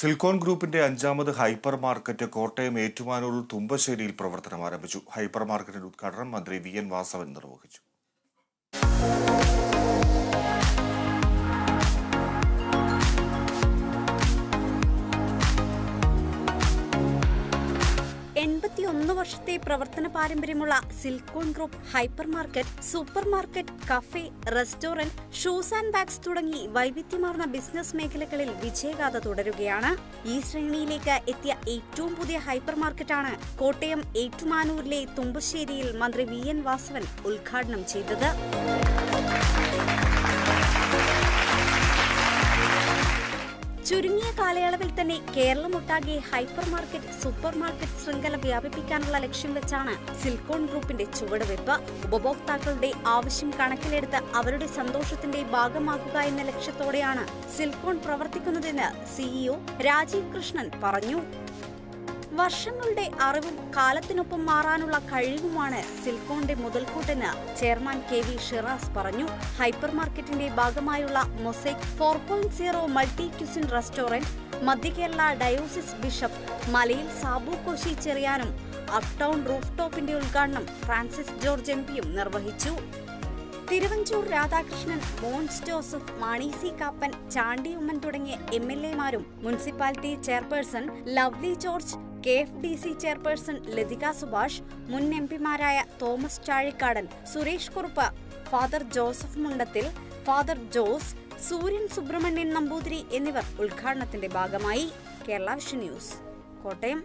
Silicone ഗ്രൂപ്പിന്റെ അഞ്ചാമത് hyper market Kottayam Ettumanoor തുമ്പശ്ശേരിയിൽ പ്രവർത്തനം ആരംഭിച്ചു. ഹൈപ്പർ മാർക്കറ്റിന്റെ ഉദ്ഘാടനം മന്ത്രി വി എൻ വാസവൻ നിർവഹിച്ചു. എൺപത്തിയൊന്ന് വർഷത്തെ പ്രവർത്തന പാരമ്പര്യമുള്ള Silcon group hypermarket supermarket cafe restaurant shoes and bags തുടങ്ങി വൈവിധ്യമാർന്ന ബിസിനസ് മേഖലകളിൽ വിജയഗാഥ തുടരുകയാണ്. ഈ ശ്രേണിയിലേക്ക് എത്തിയ ഏറ്റവും പുതിയ ഹൈപ്പർ മാർക്കറ്റാണ് കോട്ടയം ഏറ്റുമാനൂരിലെ തുമ്പശ്ശേരിയിൽ മന്ത്രി വി എൻ വാസവൻ ഉദ്ഘാടനം ചെയ്തത്. ചുരുങ്ങിയ കാലയളവിൽ തന്നെ കേരളമൊട്ടാകെ ഹൈപ്പർ മാർക്കറ്റ് സൂപ്പർ മാർക്കറ്റ് ശൃംഖല വ്യാപിപ്പിക്കാനുള്ള ലക്ഷ്യം വെച്ചാണ് സിൽക്കോൺ ഗ്രൂപ്പിന്റെ ചുവടുവെപ്പ് ഉപഭോക്താക്കളുടെ ആവശ്യം കണക്കിലെടുത്ത് അവരുടെ സന്തോഷത്തിന്റെ ഭാഗമാക്കുക എന്ന ലക്ഷ്യത്തോടെയാണ് സിൽക്കോൺ പ്രവർത്തിക്കുന്നതെന്ന് സിഇഒ രാജീവ് കൃഷ്ണൻ പറഞ്ഞു. വർഷങ്ങളുടെ അറിവും കാലത്തിനൊപ്പം മാറാനുള്ള കഴിവുമാണ് സിൽക്കോണിന്റെ മുതൽക്കൂട്ടെന്ന് ചെയർമാൻ കെ വി ഷിറാസ് പറഞ്ഞു. ഹൈപ്പർ മാർക്കറ്റിന്റെ ഭാഗമായുള്ള mosaic four point zero multi cuisine restaurant Madhya Kerala diocese bishop മലയിൽ സാബു കോശി ചെറിയാനും അപ് ടൗൺ റൂഫ് ടോപ്പിന്റെ ഉദ്ഘാടനം ഫ്രാൻസിസ് ജോർജ് എം പിയും നിർവഹിച്ചു. തിരുവഞ്ചൂർ രാധാകൃഷ്ണൻ മോൻസ് ജോസഫ് മാണി സി കാപ്പൻ ചാണ്ടി ഉമ്മൻ തുടങ്ങിയ എം എൽ എമാരും municipality chairperson Lovely George K F D C chairperson Lathika Subhash മുൻ M പിമാരായ Thomas Chazhikadan Suresh Kurup father Joseph Mundathil father Jose Sooryan Subramanian Namboothiri എന്നിവർ ഉദ്ഘാടനത്തിന്റെ ഭാഗമായി. Kerala vision news Kottayam.